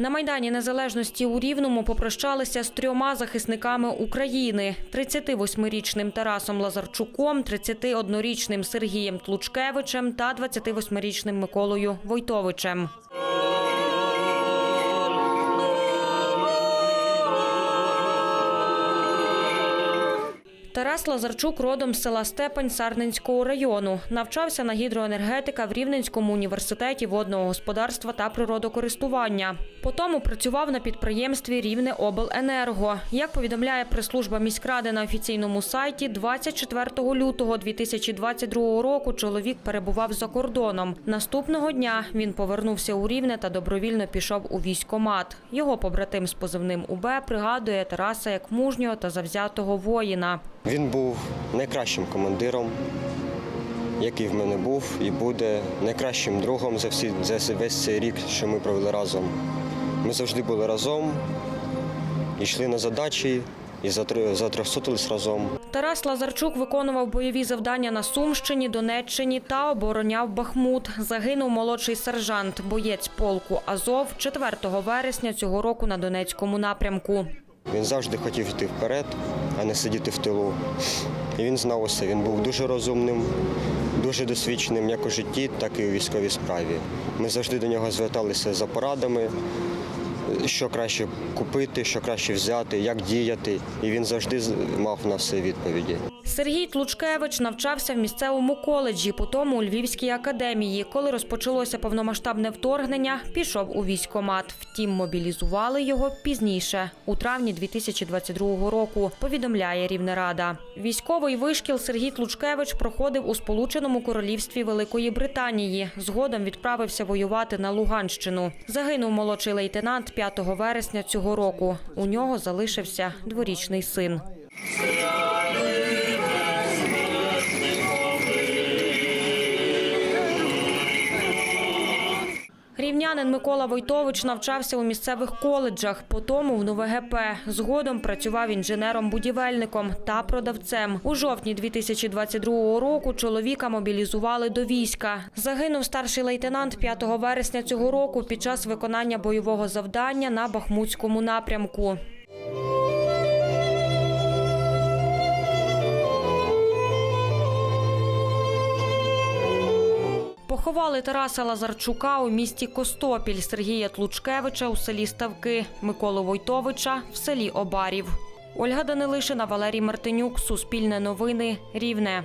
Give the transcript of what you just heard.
На майдані незалежності у Рівному попрощалися з трьома захисниками України: 38-річним Тарасом Лазарчуком, 31-річним Сергієм Тлучкевичем та 28-річним Миколою Войтовичем. Тарас Лазарчук родом з села Степань Сарненського району. Навчався на гідроенергетика в Рівненському університеті водного господарства та природокористування. Потім працював на підприємстві Рівне Обленерго. Як повідомляє прес-служба міськради на офіційному сайті, 24 лютого 2022 року чоловік перебував за кордоном. Наступного дня він повернувся у Рівне та добровільно пішов у військкомат. Його побратим з позивним УБ пригадує Тараса як мужнього та завзятого воїна. Він був найкращим командиром, який в мене був, і буде найкращим другом за, всі, за весь цей рік, що ми провели разом. Ми завжди були разом, йшли на задачі і затр- затрьохсотились разом. Тарас Лазарчук виконував бойові завдання на Сумщині, Донеччині та обороняв Бахмут. Загинув молодший сержант, боєць полку Азов 4 вересня цього року на Донецькому напрямку. Він завжди хотів йти вперед, а не сидіти в тилу. І він знав усе. Він був дуже розумним, дуже досвідченим як у житті, так і у військовій справі. Ми завжди до нього зверталися за порадами, що краще купити, що краще взяти, як діяти. І він завжди мав на все відповіді. Сергій Тлучкевич навчався в місцевому коледжі, потім у Львівській академії. Коли розпочалося повномасштабне вторгнення, пішов у військкомат. Втім, мобілізували його пізніше, у травні 2022 року. Повідомляє Рівнерада. Військовий вишкіл Сергій Тлучкевич проходив у Сполученому Королівстві Великої Британії. Згодом відправився воювати на Луганщину. Загинув молодший лейтенант 5 вересня цього року. У нього залишився дворічний син. Рівнянин Микола Войтович навчався у місцевих коледжах, потім в НУВГП. Згодом працював інженером-будівельником та продавцем. У жовтні 2022 року чоловіка мобілізували до війська. Загинув старший лейтенант 5 вересня цього року під час виконання бойового завдання на Бахмутському напрямку. Поховали Тараса Лазарчука у місті Костопіль, Сергія Тлучкевича у селі Ставки, Миколу Войтовича в селі Обарів. Ольга Данилишина, Валерій Мартинюк, Суспільне новини, Рівне.